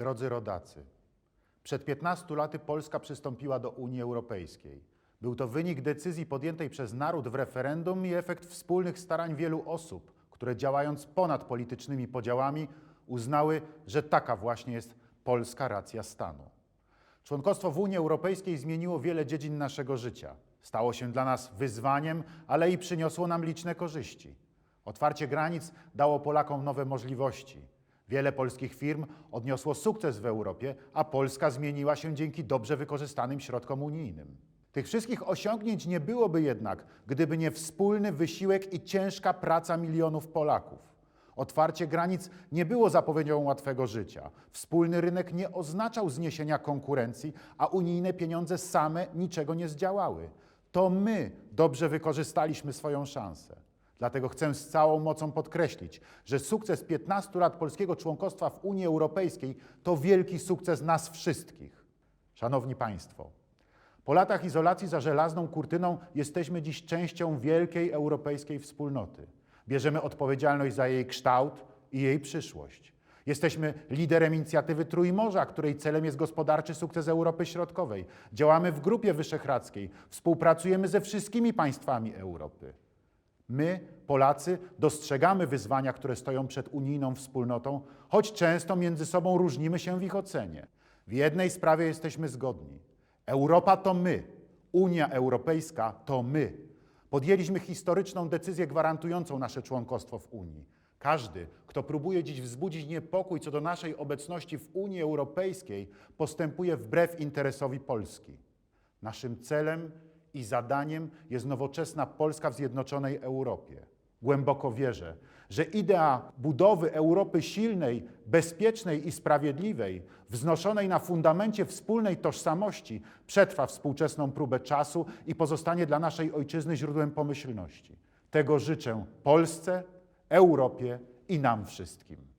Drodzy rodacy, przed 15 laty Polska przystąpiła do Unii Europejskiej. Był to wynik decyzji podjętej przez naród w referendum i efekt wspólnych starań wielu osób, które działając ponad politycznymi podziałami uznały, że taka właśnie jest polska racja stanu. Członkostwo w Unii Europejskiej zmieniło wiele dziedzin naszego życia. Stało się dla nas wyzwaniem, ale i przyniosło nam liczne korzyści. Otwarcie granic dało Polakom nowe możliwości. Wiele polskich firm odniosło sukces w Europie, a Polska zmieniła się dzięki dobrze wykorzystanym środkom unijnym. Tych wszystkich osiągnięć nie byłoby jednak, gdyby nie wspólny wysiłek i ciężka praca milionów Polaków. Otwarcie granic nie było zapowiedzią łatwego życia. Wspólny rynek nie oznaczał zniesienia konkurencji, a unijne pieniądze same niczego nie zdziałały. To my dobrze wykorzystaliśmy swoją szansę. Dlatego chcę z całą mocą podkreślić, że sukces 15 lat polskiego członkostwa w Unii Europejskiej to wielki sukces nas wszystkich. Szanowni Państwo, po latach izolacji za żelazną kurtyną jesteśmy dziś częścią wielkiej europejskiej wspólnoty. Bierzemy odpowiedzialność za jej kształt i jej przyszłość. Jesteśmy liderem inicjatywy Trójmorza, której celem jest gospodarczy sukces Europy Środkowej. Działamy w Grupie Wyszehradzkiej, współpracujemy ze wszystkimi państwami Europy. My, Polacy, dostrzegamy wyzwania, które stoją przed unijną wspólnotą, choć często między sobą różnimy się w ich ocenie. W jednej sprawie jesteśmy zgodni. Europa to my, Unia Europejska to my. Podjęliśmy historyczną decyzję gwarantującą nasze członkostwo w Unii. Każdy, kto próbuje dziś wzbudzić niepokój co do naszej obecności w Unii Europejskiej, postępuje wbrew interesowi Polski. Naszym celem i zadaniem jest nowoczesna Polska w zjednoczonej Europie. Głęboko wierzę, że idea budowy Europy silnej, bezpiecznej i sprawiedliwej, wznoszonej na fundamencie wspólnej tożsamości, przetrwa współczesną próbę czasu i pozostanie dla naszej ojczyzny źródłem pomyślności. Tego życzę Polsce, Europie i nam wszystkim.